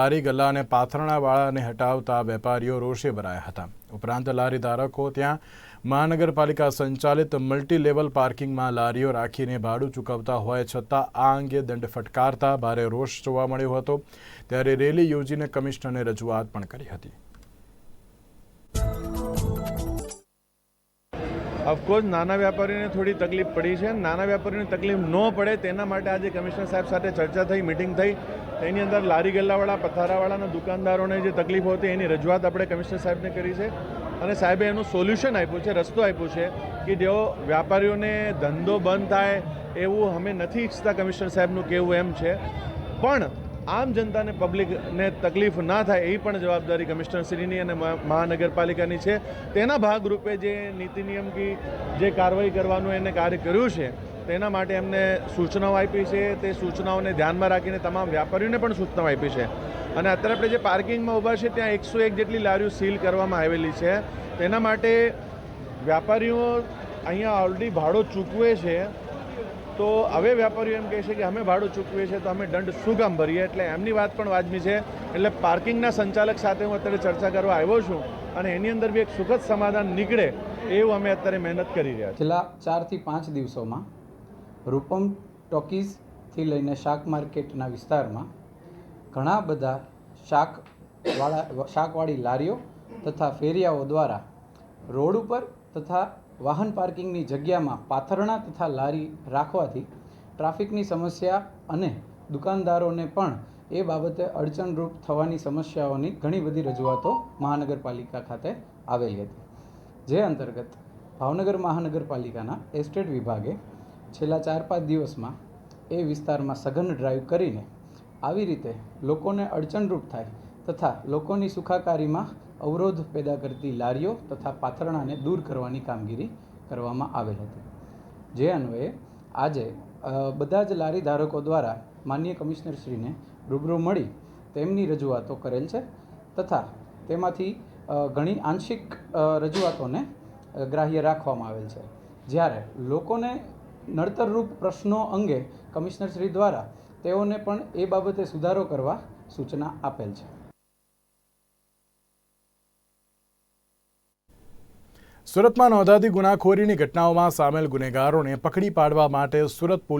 લારી ગલ્લા અને પાથરણાવાળાને હટાવતા વેપારીઓ રોષે ભરાયા હતા. ઉપરાંત લારી ધારકો ત્યાં મહાનગરપાલિકા સંચાલિત મલ્ટી લેવલ પાર્કિંગમાં લારીઓ રાખીને ભાડું ચૂકવતા હોય છતાં આ અંગે દંડ ફટકારતા ભારે રોષ જોવા મળ્યો હતો. ત્યારે રેલી યોજીને કમિશનરને રજૂઆત પણ કરી હતી. ઓફકોર્સ નાના વેપારીઓને થોડી તકલીફ પડી છે. નાના વેપારીઓને તકલીફ ન પડે તેના માટે આજે કમિશનર સાહેબ સાથે ચર્ચા થઈ મિટિંગ થઈ. તેની અંદર લારી ગલ્લાવાળા, પથારાવાળાના દુકાનદારોને જે તકલીફ હતી એની રજૂઆત આપણે કમિશનર સાહેબને કરી છે. અને સાહેબે એનું સોલ્યુશન આપ્યું છે, રસ્તો આપ્યો છે કે જેઓ વેપારીઓને ધંધો બંધ થાય એવું અમે નથી ઈચ્છતા કમિશનર સાહેબનું કહેવું એમ છે. પણ આમ જનતાને પબ્લિકને તકલીફ ના થાય એ પણ જવાબદારી કમિશનરશ્રીની અને મહાનગરપાલિકાની છે. તેના ભાગરૂપે જે નીતિ નિયમ કી જે કાર્યવાહી કરવાનું એને કાર્ય કર્યું છે, તેના માટે એમને સૂચનાઓ આપી છે. તે સૂચનાઓને ધ્યાનમાં રાખીને તમામ વ્યાપારીઓને પણ સૂચનાઓ આપી છે. અને અત્યારે આપણે જે પાર્કિંગમાં ઊભા છે, ત્યાં એકસો એક જેટલી લારીઓ સીલ કરવામાં આવેલી છે. તેના માટે વ્યાપારીઓ અહીંયા ઓલરેડી ભાડો ચૂકવે છે. તો હવે વેપારીઓ એમ કહે છે કે અમે ભાડું ચૂકવીએ છીએ તો અમે દંડ શું કામ ભરીએ એટલે એમની વાત પણ વાજબી છે. એટલે પાર્કિંગના સંચાલક સાથે હું અત્યારે ચર્ચા કરવા આવ્યો છું અને એની અંદર બી એક સુખદ સમાધાન નીકળે એવું અમે અત્યારે મહેનત કરી રહ્યા છીએ. છેલ્લા ચારથી પાંચ દિવસોમાં રૂપમ ટોકીઝથી લઈને શાક માર્કેટના વિસ્તારમાં ઘણા બધા શાકવાળા શાકવાળી લારીઓ તથા ફેરિયાઓ દ્વારા રોડ ઉપર તથા વાહન પાર્કિંગની જગ્યામાં પાથરણા તથા લારી રાખવાથી ટ્રાફિકની સમસ્યા અને દુકાનદારોને પણ એ બાબતે અડચણરૂપ થવાની સમસ્યાઓની ઘણી બધી રજૂઆતો મહાનગરપાલિકા ખાતે આવેલી હતી. જે અંતર્ગત ભાવનગર મહાનગરપાલિકાના એસ્ટેટ વિભાગે છેલ્લા ચાર પાંચ દિવસમાં એ વિસ્તારમાં સઘન ડ્રાઈવ કરીને આવી રીતે લોકોને અડચણરૂપ થાય તથા લોકોની સુખાકારીમાં અવરોધ પેદા કરતી લારીઓ તથા પાથરણાને દૂર કરવાની કામગીરી કરવામાં આવેલ હતી. જે અન્વયે આજે બધા જ લારી ધારકો દ્વારા માન્ય કમિશનરશ્રીને રૂબરૂ મળી તેમની રજૂઆતો કરેલ છે તથા તેમાંથી ઘણી આંશિક રજૂઆતોને ગ્રાહ્ય રાખવામાં આવેલ છે. જ્યારે લોકોને નડતરરૂપ પ્રશ્નો અંગે કમિશનરશ્રી દ્વારા તેઓને પણ એ બાબતે સુધારો કરવા સૂચના આપેલ છે. સુરતમાં નોંધાતી ગુનાખોરીની ઘટનાઓમાં સામેલ ગુનેગારોને પકડી પાડવા માટે સુરત પોલીસ